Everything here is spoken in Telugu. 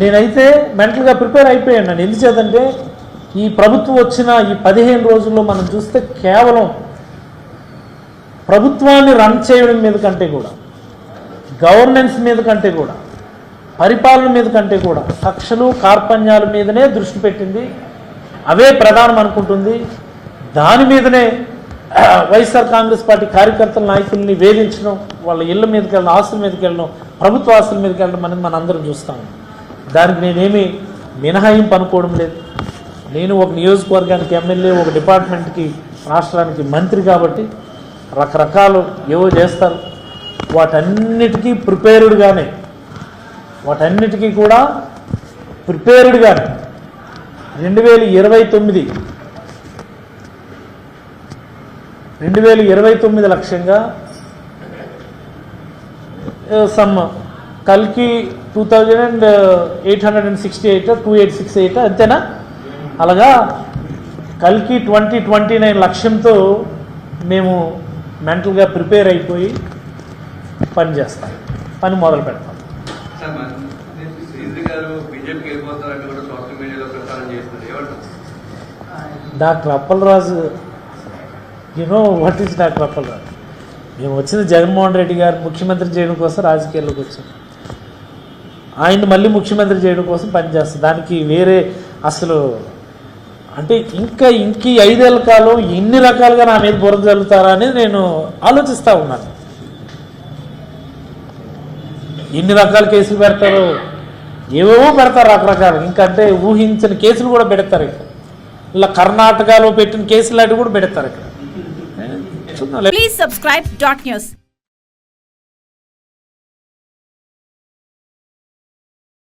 నేనైతే మెంటల్గా ప్రిపేర్ అయిపోయాను. నేను ఎందుచేతంటే ఈ ప్రభుత్వం వచ్చిన ఈ పదిహేను రోజుల్లో మనం చూస్తే కేవలం ప్రభుత్వాన్ని రన్ చేయడం మీద కంటే కూడా గవర్నెన్స్ మీద కంటే కూడా పరిపాలన మీద కంటే కూడా కక్షలు కార్పణ్యాల మీదనే దృష్టి పెట్టింది. అవే ప్రధానం అనుకుంటుంది. దాని మీదనే వైఎస్ఆర్ కాంగ్రెస్ పార్టీ కార్యకర్తల నాయకుల్ని వేధించడం వాళ్ళ ఇళ్ళ మీదకి వెళ్ళడం ఆస్తుల మీదకి వెళ్ళడం ప్రభుత్వ ఆస్తుల మీదకి వెళ్ళడం అనేది మనం అందరం చూస్తాము దానికి నేనేమి మినహాయింపు అనుకోవడం లేదు. నేను ఒక నియోజకవర్గానికి ఎమ్మెల్యే ఒక డిపార్ట్మెంట్కి రాష్ట్రానికి మంత్రి కాబట్టి రకరకాలు ఏవో చేస్తారు. వాటన్నిటికీ ప్రిపేర్డ్గానే వాటన్నిటికీ కూడా ప్రిపేర్డ్గానే రెండు వేల ఇరవై తొమ్మిది రెండు వేల ఇరవై తొమ్మిది లక్ష్యంగా సమ్ కల్కి two thousand and eight hundred and sixty eight two eight six eight అంతేనా? అలాగా కల్కి ట్వంటీ ట్వంటీ నైన్ లక్ష్యంతో మేము మెంటల్గా ప్రిపేర్ అయిపోయి పని చేస్తాం. పని మొదలు పెడతాం. Doctor Appalaraju you know what is doctor Appalaraju? మేము వచ్చింది జగన్మోహన్ రెడ్డి గారు ముఖ్యమంత్రి చేయడం కోసం రాజకీయాల్లోకి వచ్చాం. ఆయన మళ్ళీ ముఖ్యమంత్రి చేయడం కోసం పనిచేస్తుంది దానికి వేరే అసలు అంటే ఇంకా ఇంక ఐదేళ్ళ కాలం ఎన్ని రకాలుగా నా మీద బురద జరుగుతారా అనేది నేను ఆలోచిస్తూ ఉన్నాను. ఎన్ని రకాల కేసులు పెడతారు ఏవేవో పెడతారు రకరకాలు. ఇంకంటే ఊహించిన కేసులు కూడా పెడతారు ఇక్కడ. ఇలా కర్ణాటకలో పెట్టిన కేసులు అవి కూడా పెడతారు ఇక్కడ.